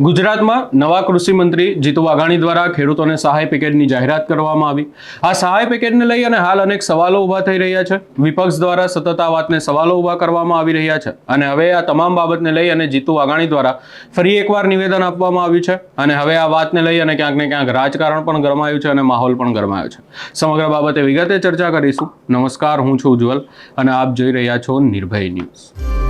ગુજરાતમાં નવા કૃષિ મંત્રી જીતુ વાઘાણી દ્વારા ખેડૂતોને સહાય પેકેજની જાહેરાત કરવામાં આવી. આ સહાય પેકેજને લઈ અને હાલ અનેક સવાલો ઊભા થઈ રહ્યા છે. વિપક્ષ દ્વારા સતત આ વાતને સવાલો ઊભા કરવામાં આવી રહ્યા છે. અને હવે આ તમામ બાબતને લઈ અને જીતુ વાઘાણી દ્વારા ફરી એકવાર નિવેદન આપવામાં આવ્યું છે. અને હવે આ વાતને લઈ અને ક્યાંક ને ક્યાંક રાજકારણ પણ ગરમાયું છે અને માહોલ પણ ગરમાયો છે. સમગ્ર બાબતે વિગતે ચર્ચા કરીશું. નમસ્કાર, હું છું ઉજ્જવલ અને આપ જોઈ રહ્યા છો નિર્ભય ન્યૂઝ.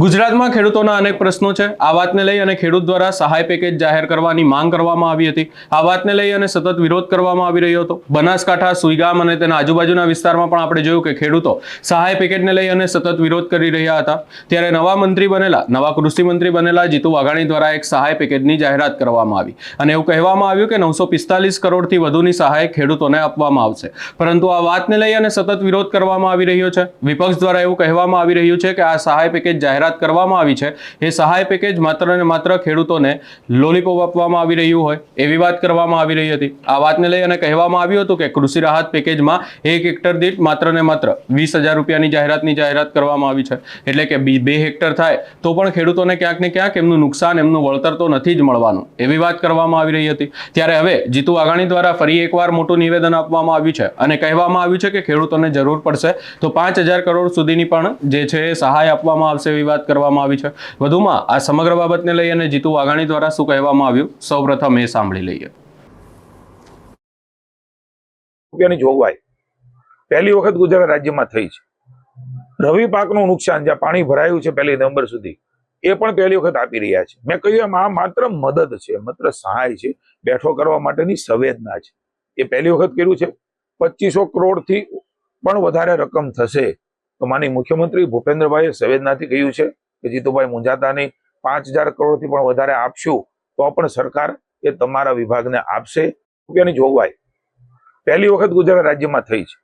ગુજરાતમાં ખેડૂતોના અનેક પ્રશ્નો છે. આ વાતને લઈ અને ખેડૂત દ્વારા સહાય પેકેજ જાહેર કરવાની માંગ કરવામાં આવી હતી. આ વાતને લઈ અને સતત વિરોધ કરવામાં આવી રહ્યો હતો. બનાસકાંઠા, સુઈગામ અને તેના આજુબાજુના વિસ્તારમાં પણ આપણે જોયું કે ખેડૂતો સહાય પેકેજને લઈ અને સતત વિરોધ કરી રહ્યા હતા. ત્યારે નવા મંત્રી બનેલા, નવા કૃષિ મંત્રી બનેલા જીતુ વાઘાણી દ્વારા એક સહાય પેકેજની જાહેરાત કરવામાં આવી. અને એવું કહેવામાં આવ્યું કે નવસો પિસ્તાલીસ કરોડથી વધુની સહાય ખેડૂતોને આપવામાં આવશે. પરંતુ આ વાતને લઈ અને સતત વિરોધ કરવામાં આવી રહ્યો છે. વિપક્ષ દ્વારા એવું કહેવામાં આવી રહ્યું છે કે આ સહાય પેકેજ જાહેરાત કરવામાં આવી છે. એ સહાય પેકેજ માત્ર ને માત્ર ખેડૂતોને લોલીપોપ આપવામાં આવી રહ્યું હોય, એવી વાત કરવામાં આવી રહી હતી. આ વાતને લઈ કહેવામાં આવ્યું હતું કે કૃષિ રાહત પેકેજમાં એક હેક્ટર દીઠ માત્ર ને માત્ર વીસ રૂપિયાની જાહેરાતની જાહેરાત કરવામાં આવી છે. એટલે કે બે હેક્ટર થાય, તો પણ ખેડૂતોને ક્યાંક ને ક્યાંક એમનું નુકસાન, એમનું વળતર તો નથી જ મળવાનું. એવી વાત કરવામાં આવી રહી હતી. ત્યારે હવે જીતુ વાઘાણી દ્વારા ફરી એકવાર મોટું નિવેદન આપવામાં આવ્યું છે અને કહેવામાં આવ્યું છે કે ખેડૂતોને જરૂર પડશે, તો પાંચ કરોડ સુધીની પણ જે છે સહાય આપવામાં આવશે એવી વાત કરવામાં આવી છે. વધુમાં આ સમગ્ર બાબતને લઈ જીતુ વાઘાણી દ્વારા શું કહેવામાં આવ્યું? સૌપ્રથમ એ સાંભળી લઈએ. રૂપિયાની જોગવાઈ પહેલી વખત ગુજરાત રાજ્યમાં થઈ છે. રવિ પાકનું નુકસાન જ્યાં પાણી ભરાયું છે પહેલી નવેમ્બર સુધી, એ પણ પહેલી વખત આપી રહ્યા છે. મેં કહ્યું એમ, આ માત્ર મદદ છે, માત્ર સહાય છે, બેઠો કરવા માટેની સંવેદના છે. એ પહેલી વખત કર્યું છે. પચીસો કરોડથી પણ વધારે રકમ થશે. તો માની મુખ્યમંત્રી ભૂપેન્દ્રભાઈએ સંવેદનાથી કહ્યું છે કે જીતુભાઈ મુંજાતાની પાંચ હજાર કરોડથી પણ વધારે આપશું તો પણ સરકાર એ તમારા વિભાગને આપશે રૂપિયાની જોગવાઈ. પહેલી વખત ગુજરાત રાજ્યમાં થઈ છે.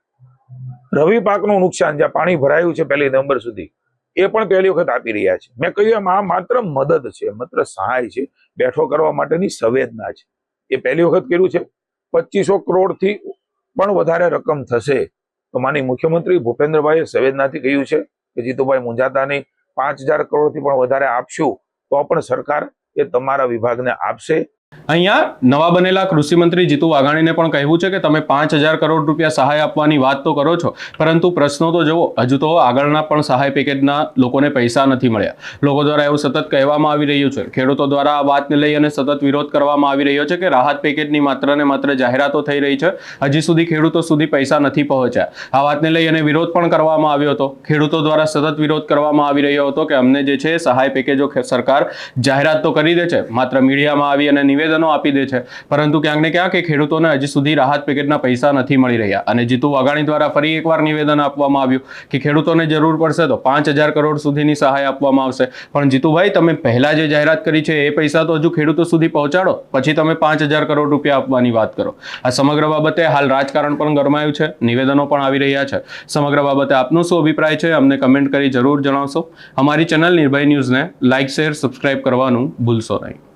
રવિ પાકનું નુકસાન જ્યાં પાણી ભરાયું છે પહેલી નવેમ્બર સુધી, એ પણ પહેલી વખત આપી રહ્યા છે. મેં કહ્યું એમ, આ માત્ર મદદ છે, માત્ર સહાય છે, બેઠો કરવા માટેની સંવેદના છે. એ પહેલી વખત કર્યું છે. પચીસો કરોડથી પણ વધારે રકમ થશે. તો માની મુખ્યમંત્રી ભૂપેન્દ્રભાઈએ સંવેદનાથી કહ્યું છે કે જીતુભાઈ મુંજાતાની પાંચ હજાર કરોડથી પણ વધારે આપશું તો પણ સરકાર એ તમારા વિભાગને આપશે. અહીંયા નવા બનેલા કૃષિ મંત્રી જીતુ વાઘાણીને પણ કહેવું છે કે તમે પાંચ હજાર કરોડ રૂપિયા સહાય આપવાની વાત તો કરો છો, પરંતુ પ્રશ્નો તો જુઓ, હજુ તો આગળના પણ સહાય પેકેજના લોકોને પૈસા નથી મળ્યા. લોકો દ્વારા એવું સતત કહેવામાં આવી રહ્યું છે, ખેડૂતો દ્વારા આ વાતને લઈ અને સતત વિરોધ કરવામાં આવી રહ્યો છે કે રાહત પેકેજની માત્ર ને માત્ર જાહેરાતો થઈ રહી છે, હજી સુધી ખેડૂતો સુધી પૈસા નથી પહોંચ્યા. આ વાતને લઈ અને વિરોધ પણ કરવામાં આવ્યો હતો. ખેડૂતો દ્વારા સતત વિરોધ કરવામાં આવી રહ્યો હતો કે અમને જે છે સહાય પેકેજો સરકાર જાહેરાત તો કરી દે છે, માત્ર મીડિયામાં આવી અને નિવેદનો આપી દે છે. પરંતુ ક્યાંક ને ક્યાંક એ ખેડૂતોને હજી સુધી રાહત પેકેટના પૈસા નથી મળી રહ્યા. અને જીતુ વાઘાણી દ્વારા ફરી એકવાર નિવેદન આપવામાં આવ્યું કે ખેડૂતોને જરૂર પડશે તો પાંચ હજાર કરોડ સુધીની સહાય આપવામાં આવશે. પણ જીતુભાઈ, તમે પહેલા જે જાહેરાત કરી છે, એ પૈસા તો હજુ ખેડૂતો સુધી પહોંચાડો. પછી તમે પાંચ હજાર કરોડ રૂપિયા આપવાની વાત કરો. આ સમગ્ર બાબતે હાલ રાજકારણ પણ ગરમાયું છે. નિવેદનો પણ આવી રહ્યા છે. સમગ્ર બાબતે આપનો શું અભિપ્રાય છે, અમને કમેન્ટ કરી જરૂર જણાવશો. અમારી ચેનલ નિર્ભય ન્યૂઝને લાઇક શેર, સબસ્ક્રાઇબ કરવાનું ભૂલશો નહીં.